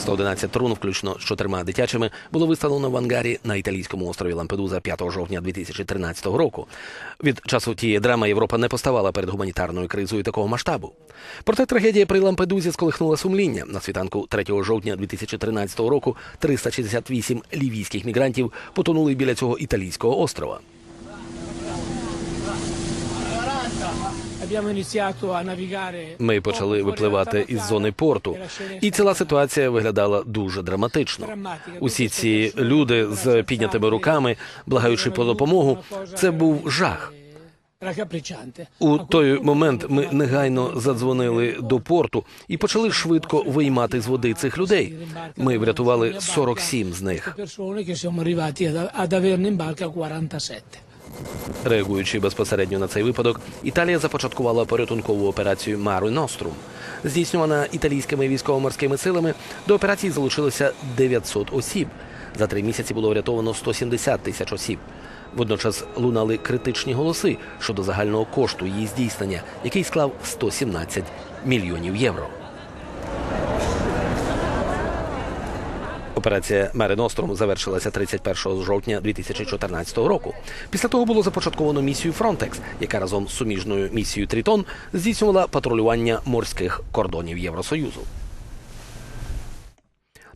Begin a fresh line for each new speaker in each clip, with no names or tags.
111 трун, включно з чотирма дитячими, було виставлено в ангарі на італійському острові Лампедуза 5 жовтня 2013 року. Від часу тієї драми Європа не поставала перед гуманітарною кризою такого масштабу. Проте трагедія при Лампедузі сколихнула сумління. На світанку 3 жовтня 2013 року 368 лівійських мігрантів потонули біля цього італійського острова. Ми почали випливати із зони порту, і ціла ситуація виглядала дуже драматично. Усі ці люди з піднятими руками, благаючи про допомогу, це був жах. У той момент ми негайно задзвонили до порту і почали швидко виймати з води цих людей. Ми врятували 47 з них.
Persone che siamo arrivati ad, ad averne in barca 47.
Реагуючи безпосередньо на цей випадок, Італія започаткувала порятункову операцію Мари Нострум. Здійснювана італійськими військово-морськими силами, до операції залучилося 900 осіб. За три місяці було врятовано 170 тисяч осіб. Водночас лунали критичні голоси щодо загального кошту її здійснення, який склав 117 мільйонів євро. Операція Мере Ностром завершилася 31 жовтня 2014 року. Після того було започатковано місію Фронтекс, яка разом з суміжною місією Тритон здійснювала патрулювання морських кордонів Євросоюзу.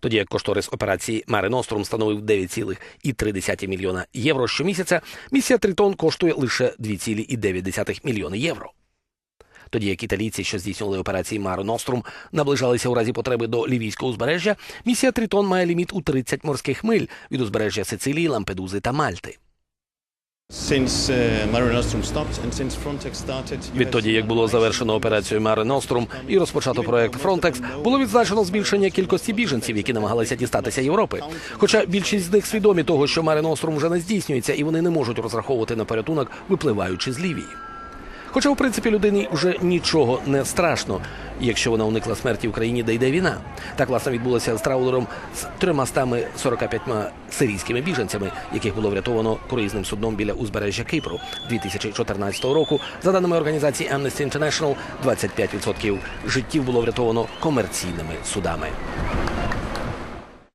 Тоді як кошторис операції Маре Ностром становив 9,3 мільйона євро щомісяця, місія Тритон коштує лише 2,9 мільйони євро. Тоді як італійці, що здійснювали операції Маро Нострум, наближалися у разі потреби до лівійського узбережжя, місія Тритон має ліміт у 30 морських миль від узбережжя Сицилії, Лампедузи та Мальти.
Started,
Відтоді, як було завершено операцію Маре Нострум і розпочато проект Фронтекс, було відзначено збільшення кількості біженців, які намагалися дістатися Європи. Хоча більшість з них свідомі того, що Маре Нострум вже не здійснюється, і вони не можуть розраховувати на порятунок, випливаючи з Лівії. Хоча, в принципі, людині вже нічого не страшно, якщо вона уникла смерті в країні, де йде війна. Так власне відбулося з траулером з 345 сирійськими біженцями, яких було врятовано круїзним судном біля узбережжя Кипру 2014 року. За даними організації Amnesty International, 25% життів було врятовано комерційними судами.